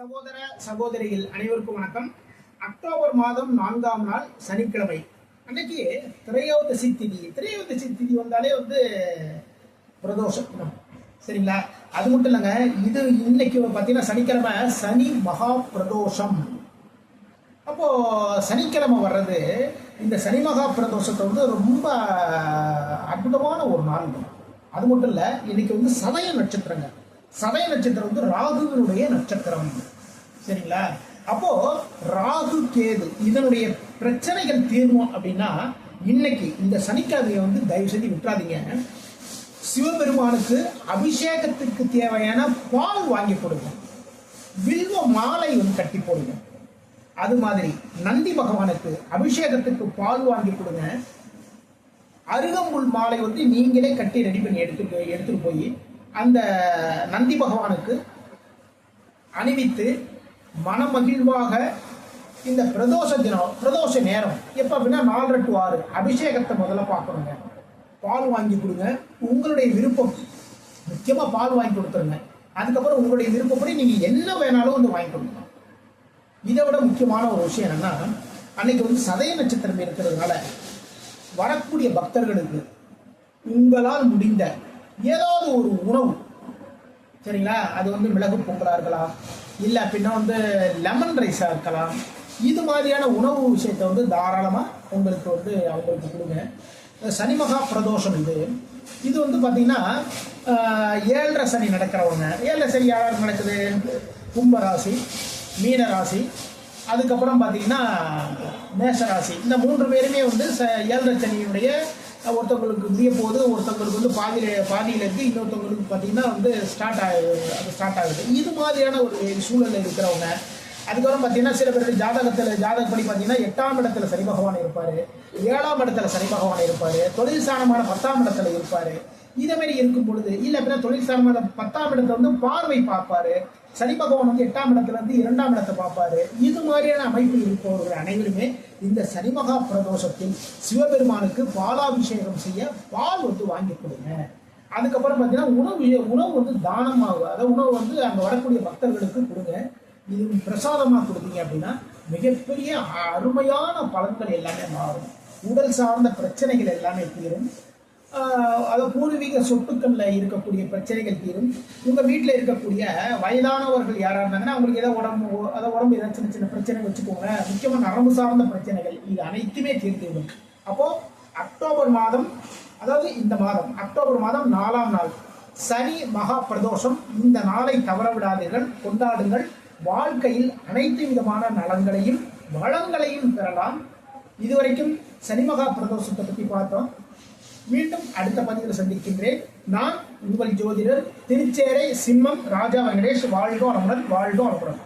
சகோதர சகோதரிகள் அனைவருக்கும் வணக்கம். அக்டோபர் மாதம் நான்காம் நாள் சனிக்கிழமை. அன்னைக்கு திரையோதசி திதி. திரையோதசி திதி வந்தாலே வந்து பிரதோஷம். சரிங்களா? அது மட்டும் இல்லைங்க இது இன்னைக்கு பார்த்தீங்கன்னா சனிக்கிழமை சனி மகா பிரதோஷம். அப்போ சனிக்கிழமை வர்றது இந்த சனி மகா பிரதோஷத்தை வந்து ரொம்ப அற்புதமான ஒரு நாள். அது மட்டும் இல்லை இன்னைக்கு வந்து சதய நட்சத்திரங்க. சதய நட்சத்திரம் வந்து ராகுவினுடைய நட்சத்திரம். சரிங்களா? அப்போ ராகு கேது இதனுடைய பிரச்சனைகள் தீர்வோம் அப்படின்னா இன்னைக்கு இந்த சனிக்கிழமையை வந்து தயவு செஞ்சு விட்டுறாதீங்க. சிவபெருமானுக்கு அபிஷேகத்துக்கு தேவையான பால் வாங்கி கொடுங்க. வில்வ மாலை வந்து கட்டி போடுங்க. அது மாதிரி நந்தி பகவானுக்கு அபிஷேகத்துக்கு பால் வாங்கி கொடுங்க. அருகம்புல் மாலை வந்து நீங்களே கட்டி ரெடி பண்ணி எடுத்துட்டு எடுத்துட்டு போய் அந்த நந்தி பகவானுக்கு அணிவித்து மனமகிழ்வாக இந்த பிரதோஷ தினம் பிரதோஷ நேரம் எப்போ அப்படின்னா நாலரை டு ஆறு அபிஷேகத்தை முதல்ல பார்க்கணுங்க. பால் வாங்கி கொடுங்க. உங்களுடைய விருப்பம். முக்கியமாக பால் வாங்கி கொடுத்துருங்க. அதுக்கப்புறம் உங்களுடைய விருப்பப்படி நீங்கள் என்ன வேணாலும் வந்து வாங்கி கொடுக்கணும் இதை விட முக்கியமான ஒரு விஷயம் என்னன்னா அன்னைக்கு வந்து சதய நட்சத்திரம் இருக்கிறதுனால வரக்கூடிய பக்தர்களுக்கு உங்களால் முடிந்த ஏதாவது ஒரு உணவு. சரிங்களா? அது வந்து மிளகு பொங்கலாக இருக்கலாம். இல்லை அப்படின்னா வந்து லெமன் ரைஸாக இருக்கலாம். இது மாதிரியான உணவு விஷயத்தை வந்து தாராளமாக உங்களுக்கு வந்து அவங்களுக்கு கொடுங்க. சனி மகா பிரதோஷம் இது. இது வந்து பார்த்திங்கன்னா ஏழரை சனி நடக்கிறவங்க. ஏழரை சனி யாராருக்கு நடக்குது? கும்பராசி மீனராசி அதுக்கப்புறம் பார்த்தீங்கன்னா மேஷராசி. இந்த மூன்று பேருமே வந்து ச ஏழரை சனியினுடைய ஒருத்தவங்களுக்கு முடிய போது ஒருத்தவங்களுக்கு வந்து பாதியில் பாதியில் இருக்குது இன்னொருத்தவங்களுக்கு பார்த்தீங்கன்னா வந்து ஸ்டார்ட் ஆகுது அது ஸ்டார்ட் ஆகுது. இது மாதிரியான ஒரு சூழலில் இருக்கிறவங்க அதுக்கப்புறம் பார்த்தீங்கன்னா சில பேர் ஜாதகத்தில் ஜாதகப்படி பார்த்தீங்கன்னா எட்டாம் இடத்துல சனி பகவான் இருப்பார். ஏழாம் இடத்துல சனி பகவான் இருப்பார். தொழில் சாணமான பத்தாம் இடத்துல இருப்பார். இதே மாதிரி இருக்கும் பொழுது இல்லை அப்படின்னா தொழில் ஸ்தானமான பத்தாம் இடத்துல வந்து பார்வை பார்ப்பாரு. சனி பகவான் வந்து எட்டாம் இடத்துல இருந்து இரண்டாம் இடத்தை பார்ப்பாரு. இது மாதிரியான அமைப்பு இருப்பவர்கள் அனைவருமே இந்த சனி மகா பிரதோஷத்தில் சிவபெருமானுக்கு பாலாபிஷேகம் செய்ய பால் வந்து வாங்கி கொடுங்க. அதுக்கப்புறம் பார்த்தீங்கன்னா உணவு உணவு வந்து தானமாகும். அதாவது உணவு வந்து அங்கே வரக்கூடிய பக்தர்களுக்கு கொடுங்க. இது பிரசாதமாக கொடுத்தீங்க அப்படின்னா மிகப்பெரிய அருமையான பலன்கள் எல்லாமே மாறும். உடல் சார்ந்த பிரச்சனைகள் எல்லாமே தீரும். ஆஹ் அதாவது பூர்வீக சொத்துக்களில் இருக்கக்கூடிய பிரச்சனைகள் தீரும். உங்கள் வீட்டில் இருக்கக்கூடிய வயதானவர்கள் யாராக இருந்தாங்கன்னா அவங்களுக்கு ஏதோ உடம்பு அதை உடம்பு ஏதாவது சின்ன சின்ன பிரச்சனை வச்சுக்கோங்க. முக்கியமாக நரம்பு சார்ந்த பிரச்சனைகள் இது அனைத்துமே தீர்த்துவிடும் அப்போது அக்டோபர் மாதம் அதாவது இந்த மாதம் அக்டோபர் மாதம் நாலாம் நாள் சனி மகா பிரதோஷம். இந்த நாளை தவற விடாதீர்கள் கொண்டாடுங்கள். வாழ்க்கையில் அனைத்து விதமான நலங்களையும் வளங்களையும் பெறலாம். இதுவரைக்கும் சனிமகா பிரதோஷத்தை பற்றி பார்த்தோம். மீண்டும் அடுத்த பதிவில் சந்திக்கின்றேன். நான் உங்கள் ஜோதிடர் திருச்சேரை சிம்மம் ராஜா வெங்கடேஷ் வாழ்கோ அனுமுடன் வாழ்கோ அனுப்புடன்